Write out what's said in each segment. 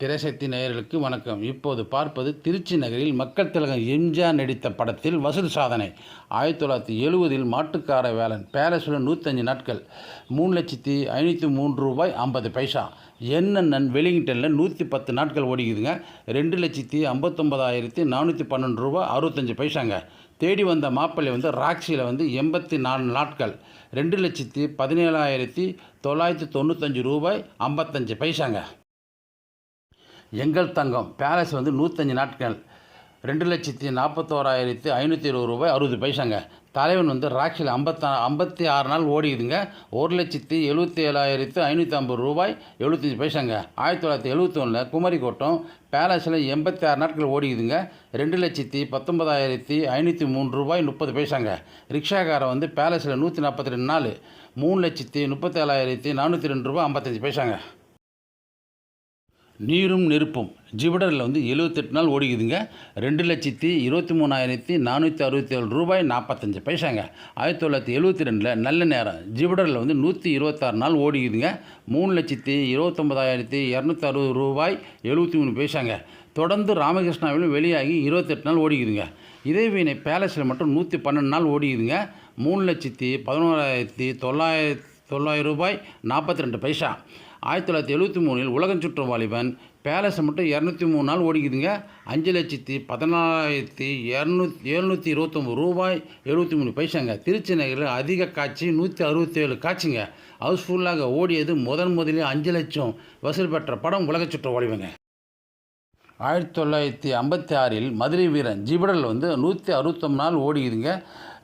திரைசக்தி நேயர்களுக்கு வணக்கம். இப்போது பார்ப்பது திருச்சி நகரில் மக்கள் திலகம் எம்ஜிஆர் நடித்த படத்தில் வசூல் சாதனை. ஆயிரத்தி தொள்ளாயிரத்தி எழுபதில் மாட்டுக்கார வேலன் பேலஸில் நூற்றஞ்சு நாட்கள் மூணு லட்சத்தி ஐநூற்றி மூன்று ரூபாய் ஐம்பது பைசா. என்னென்னன் வெலிங்டனில் நூற்றி பத்து நாட்கள் ஓடிக்குதுங்க. ரெண்டு லட்சத்தி ஐம்பத்தொம்பதாயிரத்தி நானூற்றி பன்னெண்டு ரூபா அறுபத்தஞ்சு பைசாங்க. தேடி வந்த மாப்பிள்ளை வந்து ராக்ஸியில் வந்து எண்பத்தி நாலு நாட்கள் ரெண்டு லட்சத்தி பதினேழாயிரத்தி தொள்ளாயிரத்தி தொண்ணூத்தஞ்சு ரூபாய் ஐம்பத்தஞ்சு பைசாங்க. எங்கள் தங்கம். பேலஸ் வந்து நூற்றஞ்சு நாட்கள். ரெண்டு லட்சத்தி நாற்பத்தோராயிரத்தி ஐநூற்றி இருபது ரூபாய் அறுபது பைசாங்க. தலைவன் வந்து ராக்ஸில் ஐம்பத்தா ஐம்பத்தி ஆறு நாள் ஓடிக்குதுங்க. ஒரு லட்சத்தி எழுபத்தி ஏழாயிரத்து ஐநூற்றி ஐம்பது ரூபாய் எழுபத்தஞ்சி பைசாங்க. ஆயிரத்தி தொள்ளாயிரத்தி எழுபத்தி ஒன்றில் பேலஸில் எண்பத்தி ஆறு நாட்கள் ஓடிக்குதுங்க. ரெண்டு லட்சத்தி பத்தொன்பதாயிரத்தி ஐநூற்றி மூணு ரூபாய் முப்பது பைசாங்க. ரிக்ஷாக்காரன் வந்து பேலஸில் நூற்றி நாற்பத்தி ரெண்டு நாள். மூணு லட்சத்தி முப்பத்தேழாயிரத்தி நானூற்றி ரெண்டு ரூபாய் ஐம்பத்தஞ்சு பைசாங்க. நீரும் நெருப்பும். ஜிபிடரில் வந்து எழுபத்தெட்டு நாள் ஓடிக்குதுங்க. ரெண்டு லட்சத்தி இருபத்தி மூணாயிரத்தி நானூற்றி அறுபத்தி ஏழு ரூபாய் நாற்பத்தஞ்சு பைசாங்க. ஆயிரத்தி தொள்ளாயிரத்தி எழுபத்தி ரெண்டில் நல்ல நேரம். ஜிபிடரில் வந்து நூற்றி இருபத்தாறு நாள் ஓடிக்குதுங்க. மூணு லட்சத்தி இருபத்தொம்பதாயிரத்தி இரநூத்தி அறுபது ரூபாய் எழுபத்தி மூணு பைசாங்க. தொடர்ந்து ராமகிருஷ்ணாவிலும் வெளியாகி இருபத்தெட்டு நாள் ஓடிக்குதுங்க. இதே வீணை பேலஸில் மட்டும் நூற்றி பன்னெண்டு நாள் ஓடிக்குதுங்க. மூணு லட்சத்தி பதினோராயிரத்தி தொள்ளாயிரத்தி தொள்ளாயிரம் ரூபாய் நாற்பத்தி ரெண்டு பைசா. ஆயிரத்தி தொள்ளாயிரத்தி எழுபத்தி மூணில் உலகம் சுற்றும் வாலிபன். பேலஸை மட்டும் இரநூத்தி மூணு நாள் ஓடிக்குதுங்க. அஞ்சு லட்சத்தி பதினாலாயிரத்தி இரநூத்தி எழுநூற்றி இருபத்தொம்பது ரூபாய் எழுபத்தி மூணு பைசாங்க. திருச்சி நகரில் அதிக காட்சி நூற்றி அறுபத்தேழு காட்சிங்க. ஹவுஸ்ஃபுல்லாக ஓடியது முதன் முதலில் அஞ்சு லட்சம். வசூல் பெற்ற படம் உலக சுற்று வாலிபங்க. ஆயிரத்தி தொள்ளாயிரத்தி ஐம்பத்தி ஆறில் மதுரை வீரன் ஜிபடல் வந்து நூற்றி அறுபத்தொம்பது நாள் ஓடிக்குதுங்க.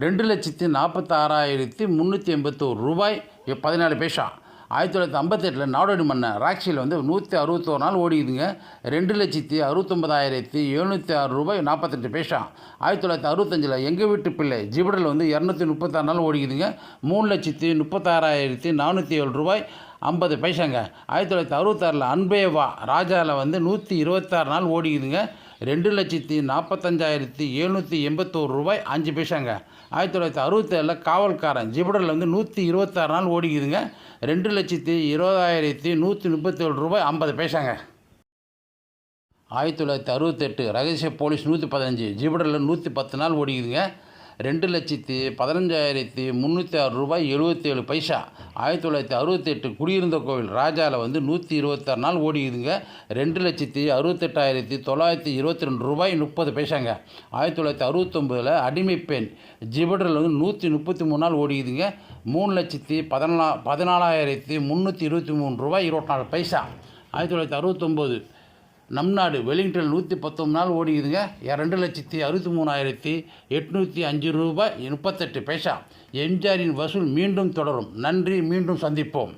ரெண்டு லட்சத்தி நாற்பத்தாறாயிரத்தி முந்நூற்றி எண்பத்தோரு ரூபாய் பதினாலு பைசா. ஆயிரத்தி தொள்ளாயிரத்தி ஐம்பத்தெட்டில் நாடோடி மன்னன் ராக்சியில் வந்து நூற்றி அறுபத்தோரு நாள் ஓடிக்குதுங்க ரெண்டு லட்சத்தி அறுபத்தொம்பதாயிரத்தி எழுநூற்றி ஆறு ரூபாய் நாற்பத்தெட்டு பைசா. ஆயிரத்தி தொள்ளாயிரத்தி அறுபத்தஞ்சில் எங்கள் வீட்டு பிள்ளை ஜிபடல் வந்து இரநூத்தி முப்பத்தாறு நாள் ஓடிக்குதுங்க. மூணு லட்சத்தி முப்பத்தாறாயிரத்தி நானூற்றி ஏழு ரூபாய் ஐம்பது பைசாங்க. ஆயிரத்தி தொள்ளாயிரத்தி அறுபத்தாறில் அன்பேவா ராஜாவில் வந்து நூற்றி இருபத்தாறு நாள் ஓடிக்குதுங்க. ரெண்டு லட்சத்தி நாற்பத்தஞ்சாயிரத்தி எழுநூற்றி எண்பத்தோரு ரூபாய் அஞ்சு பைசாங்க. ஆயிரத்தி தொள்ளாயிரத்தி அறுபத்தேழில் காவல்காரன் ஜிபடலில் வந்து நூற்றி இருபத்தாறு நாள் ஓடிக்குதுங்க. ரெண்டு லட்சத்தி இருபதாயிரத்தி நூற்றி முப்பத்தேழு ரூபாய் ஐம்பது பைசாங்க. ஆயிரத்தி தொள்ளாயிரத்தி அறுபத்தெட்டு ரகசிய போலீஸ் நூற்றி பதினஞ்சு ஜிபடலில் நூற்றி பத்து நாள் ஓடிக்குதுங்க. ரெண்டு லட்சத்தி பதினஞ்சாயிரத்தி முந்நூற்றி ஆறு ரூபாய் எழுபத்தேழு பைசா. ஆயிரத்தி தொள்ளாயிரத்தி அறுபத்தெட்டு குடியிருந்த கோவில் ராஜாவில் வந்து நூற்றி இருபத்தாறு நாள் ஓடிக்குதுங்க. ரெண்டு லட்சத்தி அறுபத்தெட்டாயிரத்தி தொள்ளாயிரத்தி இருபத்தி ரெண்டு ரூபாய் முப்பது பைசாங்க. ஆயிரத்தி தொள்ளாயிரத்தி அறுபத்தொம்போதில் அடிமை பெண் ஜிபடரில் வந்து நூற்றி முப்பத்தி மூணு நாள் ஓடிக்குதுங்க. மூணு லட்சத்தி பதினா பதினாலாயிரத்தி முந்நூற்றி இருபத்தி மூணு ரூபாய் இருபத்தி நாலு பைசா. ஆயிரத்தி தொள்ளாயிரத்தி அறுபத்தொம்போது நம் நாடு வெலிங்டன் நூற்றி பத்தொம்பது நாள் ஓடிக்குதுங்க ரெண்டு லட்சத்தி அறுபத்தி மூணாயிரத்தி எட்நூற்றி அஞ்சு ரூபாய் முப்பத்தெட்டு பைசா. எம்ஜிஆரின் வசூல் மீண்டும் தொடரும். நன்றி. மீண்டும் சந்திப்போம்.